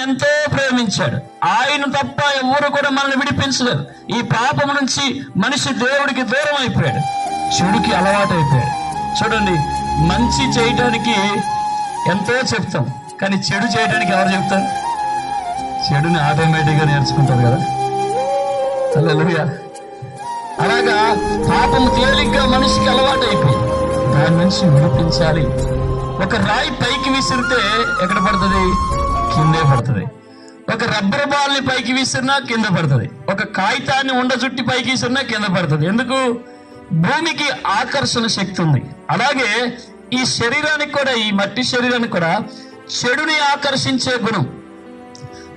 ఎంతో ప్రేమించాడు. ఆయన తప్ప ఎవరు కూడా మనల్ని విడిపించలేదు ఈ పాపం నుంచి మనిషి దేవుడికి దూరం అయిపోయాడు. చెడుకి అలవాటు అయిపోయాడు చూడండి మంచి చేయటానికి ఎంతో చెప్తాం కానీ చెడు చేయడానికి ఎవరు చెప్తారు? చెడుని ఆటోమేటిక్గా నేర్చుకుంటారు కదా. హల్లెలూయా అలాగా పాపం తేలిగ్గా మనిషికి అలవాటు అయిపోయింది దాని నుంచి విడిపించాలి. ఒక రాయి పైకి విసిరితే ఎక్కడ పడుతుంది? పడుతుంది. ఒక రబ్బర్ బాల్ని పైకి విసిరినా కింద పడుతుంది. ఒక కాగితాన్ని ఉండ చుట్టి పైకి విసిరినా కింద పడుతుంది. ఎందుకు? భూమికి ఆకర్షణ శక్తి ఉంది. అలాగే ఈ శరీరానికి కూడా ఈ మట్టి శరీరానికి కూడా చెడుని ఆకర్షించే గుణం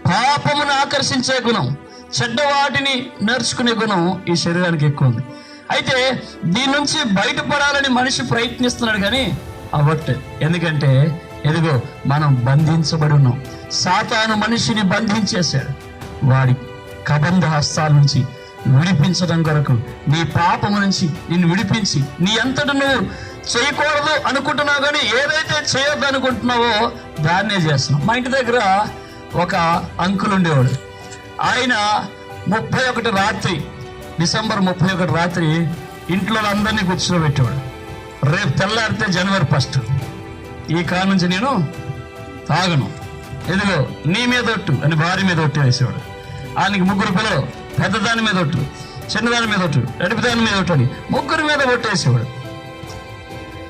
పాపమును ఆకర్షించే గుణం చెడ్డ వాటిని నేర్చుకునే గుణం ఈ శరీరానికి ఎక్కువ ఉంది. అయితే దీని నుంచి బయటపడాలని మనిషి ప్రయత్నిస్తున్నాడు కానీ అవ్వట్లేదు. ఎందుకంటే ఎదుగో మనం బంధించబడి ఉన్నాం సాతాను మనిషిని బంధించేశాడు. వాడి కబంధ హస్తాల నుంచి విడిపించడం కొరకు నీ పాపము నుంచి నిన్ను విడిపించి నీ అంతట నువ్వు చేయకూడదు అనుకుంటున్నావు కానీ ఏదైతే చేయొద్దు అనుకుంటున్నావో దాన్నే చేస్తున్నావు. మా ఇంటి దగ్గర ఒక అంకుల్ ఉండేవాడు. ఆయన ముప్పై ఒకటి రాత్రి డిసెంబర్ ముప్పై ఒకటి రాత్రి ఇంట్లో అందరినీ కూర్చోబెట్టేవాడు. రేపు తెల్లారితే జనవరి ఫస్ట్. ఈ కాలం నుంచి నేను తాగను. ఎదుగో నీ మీద ఒట్టు అని భార్య మీద ఒట్టు వేసేవాడు. ఆయనకి ముగ్గురు పిల్లలు పెద్దదాని మీద ఒట్టు చిన్నదాని మీద ఒట్టు నడిపిదాని మీద ఒట్టు అని ముగ్గురు మీద ఒట్టు వేసేవాడు.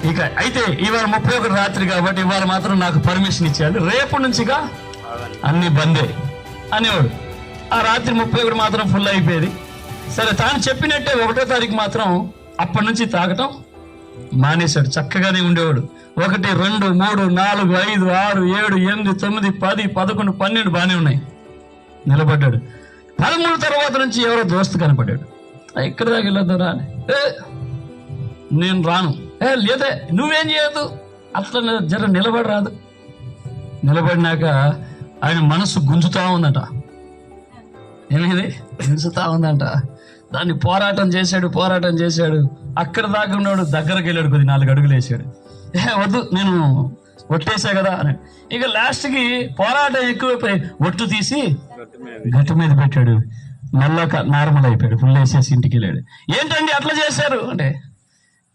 ఇక అయితే ఇవాళ ముప్పై ఒకటి రాత్రి కాబట్టి ఇవాళ మాత్రం నాకు పర్మిషన్ ఇచ్చాడు రేపు నుంచిగా అన్ని బందే అనేవాడు. ఆ రాత్రి ముప్పై ఒకటి మాత్రం ఫుల్ అయిపోయేది. సరే తాను చెప్పినట్టే ఒకటో తారీఖు మాత్రం అప్పటి నుంచి తాగటం మానేశాడు. చక్కగానే ఉండేవాడు. ఒకటి రెండు మూడు నాలుగు ఐదు ఆరు ఏడు ఎనిమిది తొమ్మిది పది పదకొండు పన్నెండు బాగానే ఉన్నాయి. నిలబడ్డాడు. పదమూడు తర్వాత నుంచి ఎవరో దోస్తు కనపడ్డాడు. "ఆ, దాకా వెళ్ళొద్దురా అని. "ఏ, నేను రాను. ఏ లేదే నువ్వేం చేయదు అట్లా జర నిలబడి రాదు నిలబడినాక ఆయన మనసు గుంజుతా ఉందట. ఏమైంది? గుంజుతా ఉందంట. దాన్ని పోరాటం చేశాడు పోరాటం చేశాడు. అక్కడ దాకా ఉన్నాడు దగ్గరకు వెళ్ళాడు కొద్ది నాలుగు అడుగులు వేసాడు. ఏ వద్దు నేను ఒట్టేసా కదా అని. ఇక లాస్ట్కి పోరాటం ఎక్కువైపోయి ఒట్టు తీసి గట్టు మీద పెట్టాడు. మళ్ళా నార్మల్ అయిపోయాడు ఫుల్ వేసేసి ఇంటికి వెళ్ళాడు. ఏంటండి అట్లా చేశారు? అంటే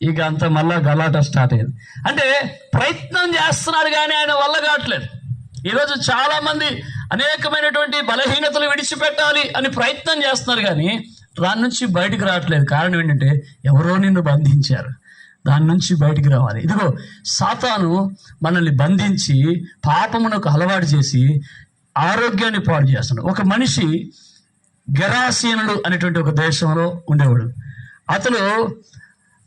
ఇక అంత మళ్ళా గలాట స్టార్ట్ అయింది అంటే ప్రయత్నం చేస్తున్నాడు కానీ ఆయన వల్ల కావట్లేదు. ఈరోజు చాలా మంది అనేకమైనటువంటి బలహీనతలు విడిచిపెట్టాలి అని ప్రయత్నం చేస్తున్నారు కానీ దాని నుంచి బయటకు రావట్లేదు. కారణం ఏంటంటే ఎవరో నిన్ను బంధించారు. దాని నుంచి బయటికి రావాలి. ఇదిగో సాతాను మనల్ని బంధించి పాపమునకు అలవాటు చేసి ఆరోగ్యాన్ని పాడు చేస్తున్నాడు. ఒక మనిషి గెరాసీనుడు అనేటువంటి ఒక దేశంలో ఉండేవాడు. అతను